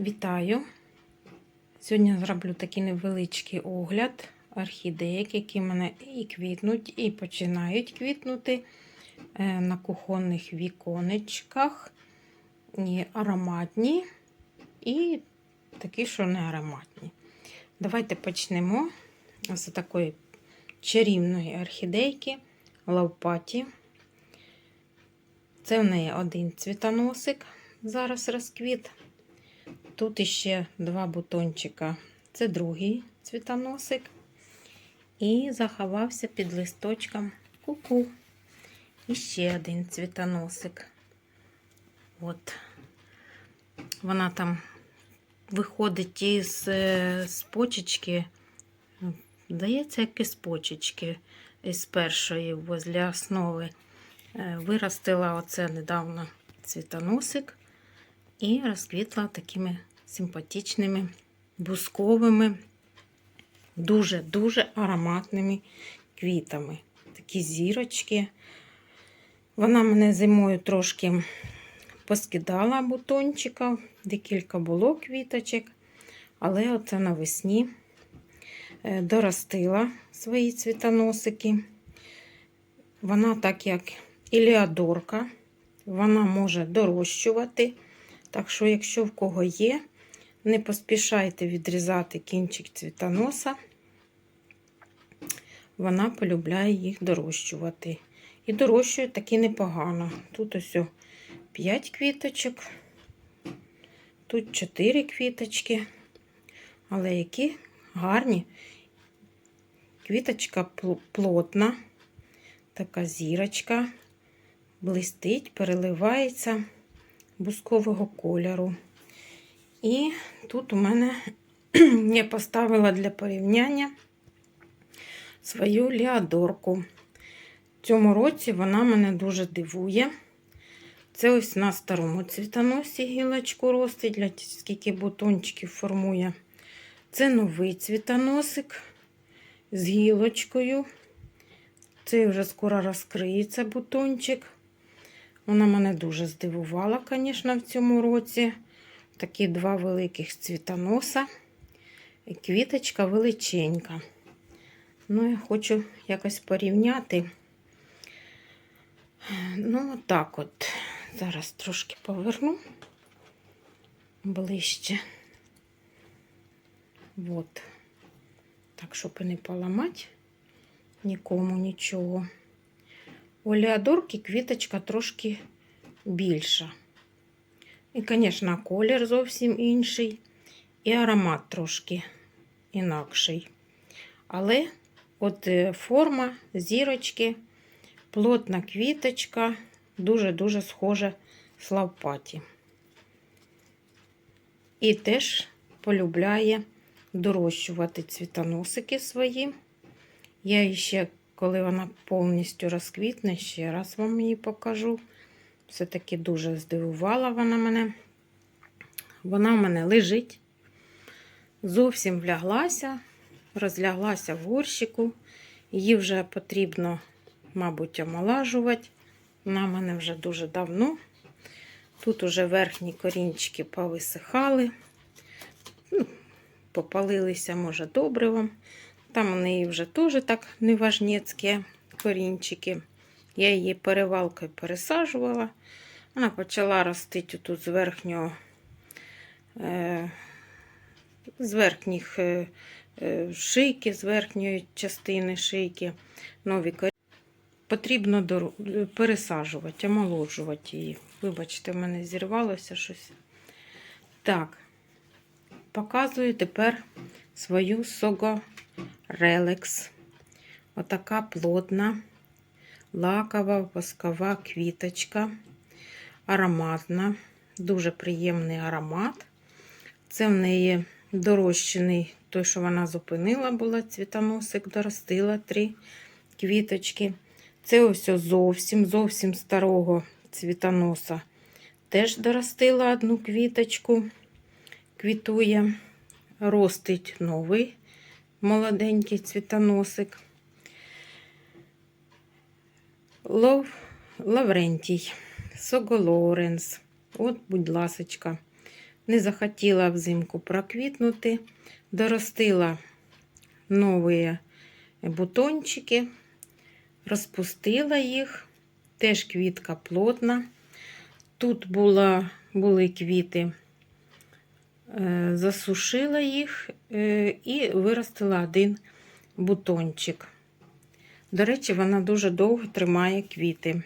Вітаю! Сьогодні зроблю такий невеличкий огляд орхідеїк, які в мене і квітнуть, і починають квітнути е, на кухонних віконечках, і ароматні, і такі, що не ароматні. Давайте почнемо з такої чарівної орхідейки лавпаті. Це в неї один цвітоносик, зараз розквіт. Тут іще два бутончика. Це другий цвітоносик. І заховався під листочком куку. І ще один цвітоносик. От. Вона там виходить із е, з почечки. Здається, як із почечки із першої возле основи. Е, Виростила оце недавно цвітоносик і розквітла такими симпатичними, бусковими, дуже-дуже ароматними квітами. Такі зірочки. Вона мене зимою трошки поскидала бутончика, декілька було квіточок, але оце навесні е, доростила свої цвітоносики. Вона, так як іліадорка, вона може дорощувати. Так що, якщо в кого є, не поспішайте відрізати кінчик цвітоноса, вона полюбляє їх дорощувати. І дорощує таки непогано. Тут ось 5 квіточок, тут 4 квіточки, але які гарні. Квіточка плотна, така зірочка, блистить, переливається бускового кольору. І тут у мене я поставила для порівняння свою ліадорку. В цьому році вона мене дуже дивує. Це ось на старому цвітоносі гілочку ростить, скільки бутончиків формує. Це новий цвітоносик з гілочкою. Це вже скоро розкриється бутончик. Вона мене дуже здивувала, звісно, в цьому році. Такі два великих цвітоноса. І квіточка величенька. Ну, я хочу якось порівняти. Ну, отак от. Зараз трошки поверну ближче. От. Так, щоб і не поламати нікому нічого. У Леодорки квіточка трошки більша. І, звісно, колір зовсім інший, і аромат трошки інакший. Але от е, форма зірочки, плотна квіточка, дуже-дуже схожа з лавпаті. І теж полюбляє дорощувати цвітоносики свої. Я ще коли вона повністю розквітне, ще раз вам її покажу. Все-таки дуже здивувала вона мене. Вона в мене лежить, зовсім вляглася, розляглася в горщику. Її вже потрібно, мабуть, омолажувати. Вона в мене вже дуже давно. Тут уже верхні корінчики повисихали, ну, попалилися, може, добривом. Там у неї вже теж так неважнецькі корінчики. Я її перевалкою пересаджувала. Вона почала ростити тут з верхнього, е, з верхніх е, е, шийки, з верхньої частини шийки. Нові корінчики. Потрібно пересаджувати, омолоджувати її. Вибачте, в мене зірвалося щось. Так, показую тепер свою сого релекс. Отака плотна, лакова, воскова квіточка, ароматна, дуже приємний аромат. Це в неї дорощений, той, що вона зупинила, була цвітоносик, доростила три квіточки. Це ось зовсім зовсім старого цвітоноса. Теж доростила одну квіточку, квітує, ростить новий молоденький цвітоносик. Лов, Лаврентій, Соголоренс. От, будь ласочка, не захотіла взимку проквітнути, доростила нові бутончики, розпустила їх, теж квітка плотна. Тут була, були квіти, засушила їх е, і виростила один бутончик. До речі, вона дуже довго тримає квіти.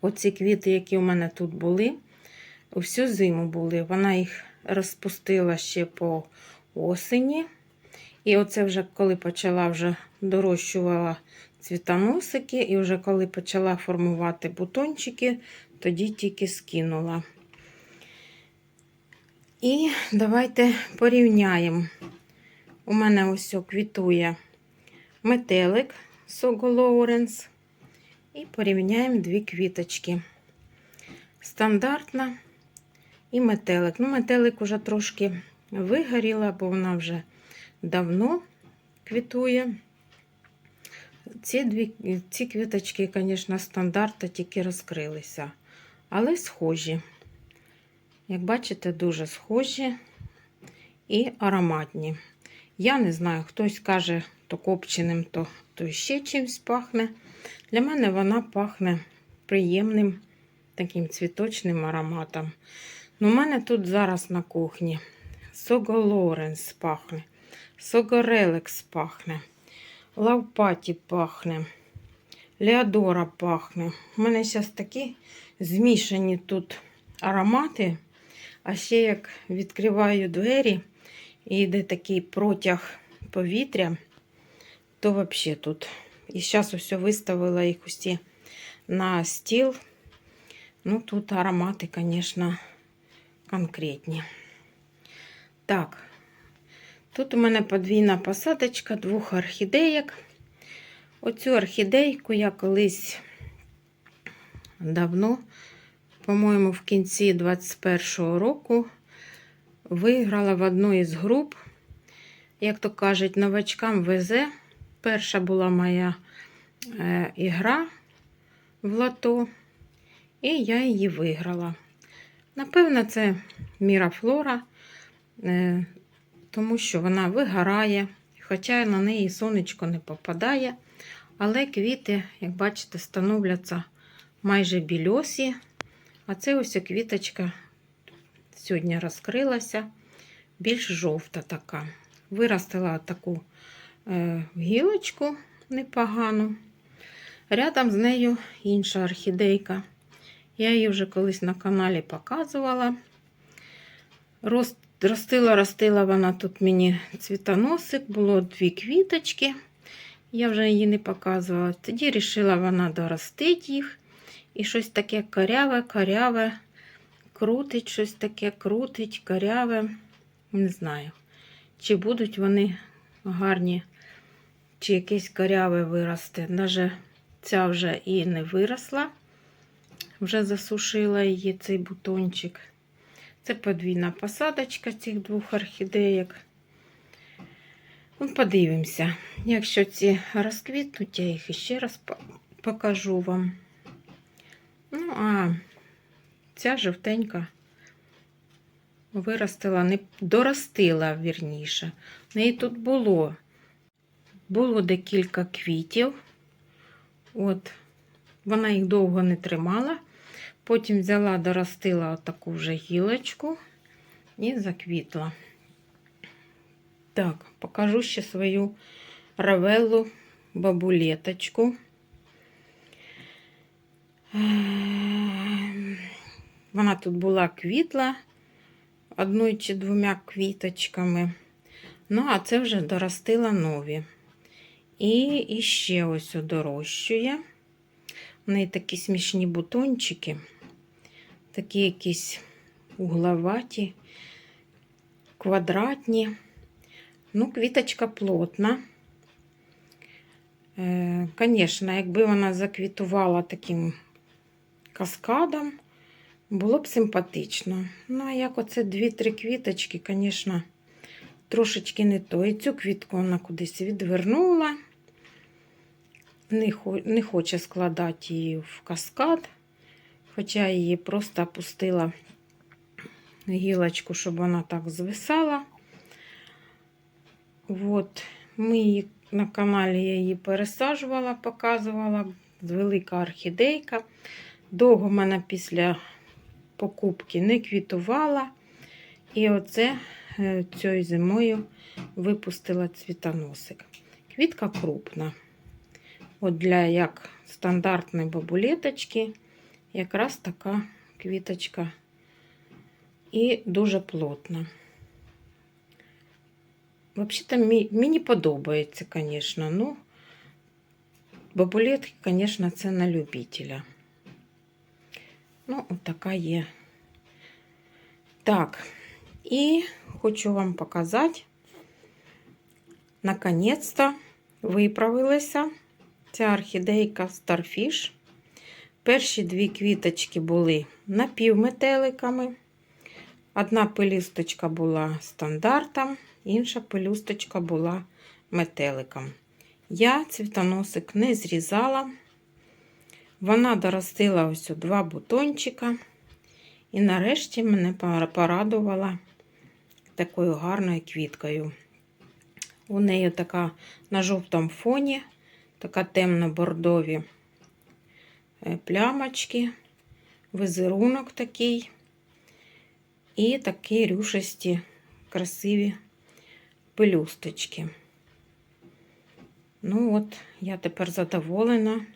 Оці квіти, які у мене тут були, всю зиму були. Вона їх розпустила ще по осені. І оце вже коли почала вже дорощувала цвітоносики, і вже коли почала формувати бутончики, тоді тільки скинула. І давайте порівняємо. У мене ось квітує метелик Сого Лоуренс. І порівняємо дві квіточки. Стандартна і метелик. Ну, метелик уже трошки вигоріла, бо вона вже давно квітує. Ці дві, ці квіточки, звісно, стандарта тільки розкрилися, але схожі. Як бачите, дуже схожі і ароматні. Я не знаю, хтось каже, то копченим, то, то ще чимось пахне. Для мене вона пахне приємним таким цвіточним ароматом. Ну, у мене тут зараз на кухні Сого Лоренс пахне, Сого Релекс пахне, Лавпаті пахне, Леодора пахне. У мене зараз такі змішані тут аромати. А ще як відкриваю двері і йде такий протяг повітря, то взагалі тут. І зараз ось виставила їх усі на стіл. Ну, тут аромати, звісно, конкретні. Так, тут у мене подвійна посадочка двох орхідеєк. Оцю орхідейку я колись давно, по-моєму, в кінці 21-го року виграла в одну із груп, як то кажуть, новачкам везе. Перша була моя е, ігра в лото, і я її виграла. Напевно, це мірафлора, е, тому що вона вигорає, хоча на неї сонечко не попадає. Але квіти, як бачите, становляться майже більосі. А це ось квіточка сьогодні розкрилася, більш жовта така. Виростила таку е, гілочку непогану. Рядом з нею інша орхідейка. Я її вже колись на каналі показувала. Рост, ростила, ростила вона тут мені цвітоносик, було дві квіточки. Я вже її не показувала. Тоді вирішила вона доростити їх. І щось таке коряве, коряве, крутить, щось таке крутить, коряве. Не знаю, чи будуть вони гарні, чи якесь коряве виросте. Навіть ця вже і не виросла, вже засушила її цей бутончик. Це подвійна посадочка цих двох орхідеїк. Ну, подивимося. Якщо ці розквітнуть, я їх ще раз покажу вам. Ну, а ця жовтенька виростила, не доростила, вірніше. В неї тут було. Було декілька квітів. От, вона їх довго не тримала. Потім взяла, доростила отаку вже гілочку і заквітла. Так, покажу ще свою равеллу бабулеточку. Вона тут була квітла одною чи двома квіточками. Ну, а це вже доростила нові. І ще ось дорощує. У неї такі смішні бутончики, такі якісь угловаті, квадратні. Ну, квіточка плотна. Звісно, якби вона заквітувала таким каскадом, було б симпатично. Ну, а як оце дві-три квіточки, звісно, трошечки не то. І цю квітку вона кудись відвернула, не, хо не хоче складати її в каскад, хоча її просто опустила гілочку, щоб вона так звисала. От, ми її на каналі я її пересаджувала, показувала. Велика орхідейка. Довго мене після покупки не квітувала. І оце е, цією зимою випустила цвітоносик. Квітка крупна. От для як стандартної бабулеточки, якраз така квіточка і дуже плотна. Взагалі, мені подобається, звісно. Ну, бабулетки, звісно, це на любителя. Ну, от така є. Так, і хочу вам показати, наконець-то виправилася ця орхідейка Starfish. Перші дві квіточки були напівметеликами. Одна пелюсточка була стандартом, інша пелюсточка була метеликом. Я цвітоносик не зрізала. Вона доростила ось два бутончика. І нарешті мене порадувала такою гарною квіткою. У неї така на жовтому фоні, така темно-бордові плямочки, візерунок такий. І такі рюшисті, красиві пелюсточки. Ну от, я тепер задоволена,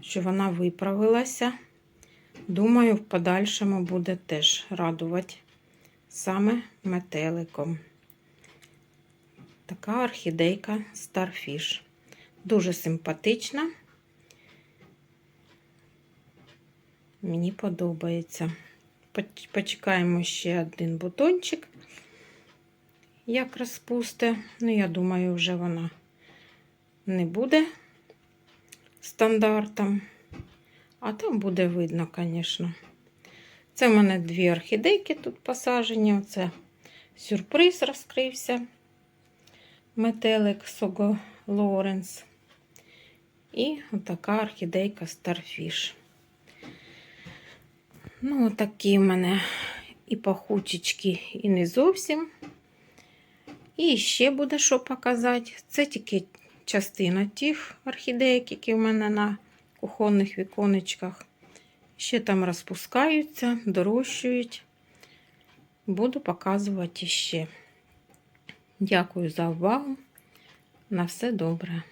що вона виправилася. Думаю, в подальшому буде теж радувати саме метеликом. Така орхідейка Starfish. Дуже симпатична. Мені подобається. Почекаємо ще один бутончик, як розпусте. Ну, я думаю, вже вона не буде стандартом. А там буде видно, звісно. Це в мене дві орхідейки тут посаджені. Оце сюрприз розкрився. Метелик Сого Лоренс. І така орхідейка Starfish. Ну, такі в мене і пахучечки, і не зовсім. І ще буде що показати. Це тільки частина тих орхідеїк, які в мене на кухонних віконечках. Ще там розпускаються, дорощують. Буду показувати ще. Дякую за увагу. На все добре.